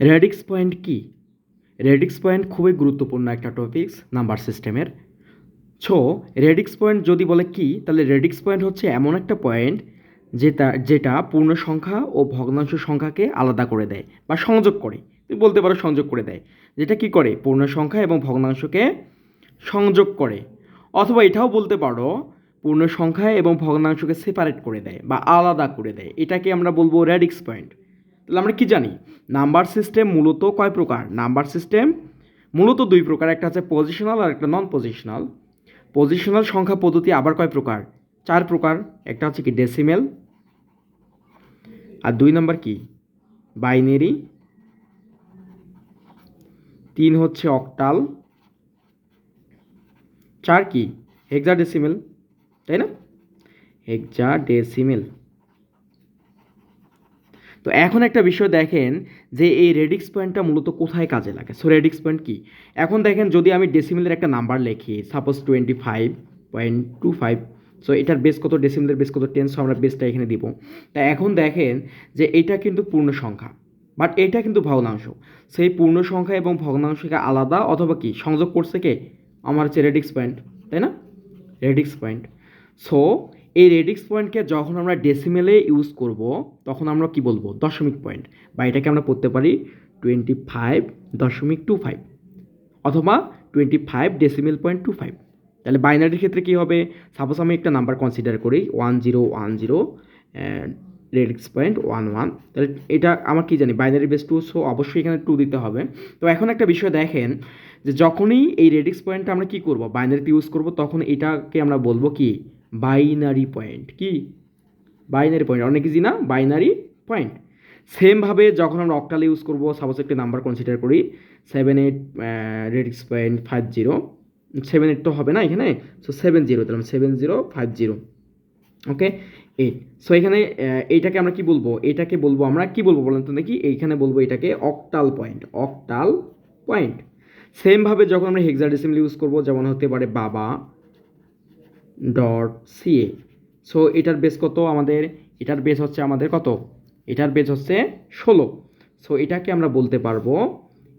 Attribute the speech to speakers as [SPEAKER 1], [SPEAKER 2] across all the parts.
[SPEAKER 1] Radix point কি? Radix point খুবই গুরুত্বপূর্ণ একটা টপিকস নাম্বার সিস্টেমের সো রেডিক্স পয়েন্ট যদি বলে কি, তাহলে রেডিক্স পয়েন্ট হচ্ছে এমন একটা পয়েন্ট যেটা যেটা পূর্ণ সংখ্যা ও ভগ্নাংশ সংখ্যাকে আলাদা করে দেয় বা সংযোগ করে। তুমি বলতে পারো সংযোগ করে দেয়। যেটা কি করে? পূর্ণ সংখ্যা এবং ভগ্নাংশকে সংযোগ করে। অথবা এটাও বলতে পারো পূর্ণ সংখ্যা এবং ভগ্নাংশকে সেপারেট করে দেয় বা আলাদা করে দেয়। এটাকে আমরা বলব রেডিক্স পয়েন্ট তাহলে আমরা কি জানি? নাম্বার সিস্টেম মূলত কয় প্রকার? নাম্বার সিস্টেম মূলত দুই প্রকার, একটা হচ্ছে পজিশনাল আর একটা নন পজিশনাল পজিশনাল সংখ্যা পদ্ধতি আবার কয় প্রকার? চার প্রকার, একটা হচ্ছে কি ডেসিমেল আর দুই নম্বর কি? বাইনারি তিন হচ্ছে অক্টাল চার কি? হেক্সাডেসিমেল তাই না? হেক্সাডেসিমেল তো এখন একটা বিষয় দেখেন যে এই রেডিক্স পয়েন্টটা মূলত কোথায় কাজে লাগে? সো রেডিক্স পয়েন্ট কি? এখন দেখেন যদি আমি ডেসিমেলের একটা নাম্বার লিখি suppose twenty five point two five so এটার বেস কত? ডেসিমেলের বেস কত? টেন সো আমরা বেসটা এখানে দিব। তা এখন দেখেন যে এটা কিন্তু পূর্ণ সংখ্যা বাট এটা কিন্তু ভগ্নাংশ। সেই পূর্ণ সংখ্যা এবং ভগ্নাংশকে আলাদা অথবা কি? সংযোগ করছে কে? আমার হচ্ছে রেডিক্স পয়েন্ট তাই না? রেডিক্স পয়েন্ট সো এই রেডিক্স পয়েন্টকে যখন আমরা ডেসিমেলে ইউজ করব, তখন আমরা কি বলব? দশমিক পয়েন্ট বা এটাকে আমরা পড়তে পারি টোয়েন্টি ফাইভ দশমিক টু ফাইভ অথবা twenty five decimal point two five তাহলে বাইনারির ক্ষেত্রে কী হবে? সাপোজ আমি একটা নাম্বার কনসিডার করি one zero one zero radix point one one তাহলে এটা আমার কি জানি? বাইনারি বেস টু সো অবশ্যই এখানে টু দিতে হবে। তো এখন একটা বিষয় দেখেন, যে যখনই এই রেডিক্স পয়েন্টটা আমরা কী করব? বাইনারিতে ইউজ করব, তখন এটাকে আমরা বলব কি? বাইনারি পয়েন্ট কি? বাইনারি পয়েন্ট অনেক ইজি না? বাইনারি পয়েন্ট সেমভাবে যখন আমরা অক্টাল ইউজ করব সাপোজ একটি নাম্বার কনসিডার করি seven eight radix point five zero seven eight তো হবে না এখানে? সো সেভেন জিরো দিলাম seven zero five zero okay eight so এখানে এইটাকে আমরা কি বলব? এটাকে বলব আমরা কি বলব বলেন তো দেখি? এইখানে বলব এটাকে অক্টাল পয়েন্ট অক্টাল পয়েন্ট সেমভাবে যখন আমরা হেক্সাডেসিমাল ইউজ করব, যেমন হতে পারে বাবা ডট সিএ সো এটার বেস কত আমাদের? এটার বেস হচ্ছে আমাদের কত? এটার বেস হচ্ছে ষোলো। সো এটাকে আমরা বলতে পারব,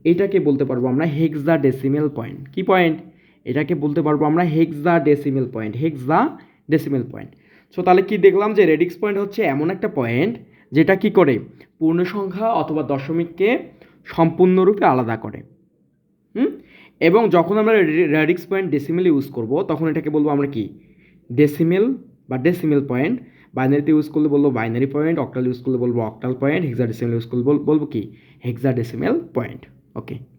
[SPEAKER 1] এটাকে বলতে পারব আমরা হেক্সা ডেসিমেল পয়েন্ট কি পয়েন্ট এটাকে বলতে পারব আমরা hexadecimal point hexadecimal point so তাহলে কি দেখলাম যে রেডিক্স পয়েন্ট হচ্ছে এমন একটা পয়েন্ট যেটা কি করে? পূর্ণ সংখ্যা অথবা দশমিককে সম্পূর্ণরূপে আলাদা করে। হুম? এবং যখন আমরা রেডিক্স পয়েন্ট ডেসিমেল ইউজ করব, তখন এটাকে বলব আমরা কি? ডেসিমেল বা ডেসিমেল পয়েন্ট। বাইনারিতে ইউজ করলে বলব বাইনারি পয়েন্ট অক্টাল ইউজ করলে বলব octal point hexadecimal use করলে বল- বলব কি? হেক্সা ডেসিমেল পয়েন্ট। ওকে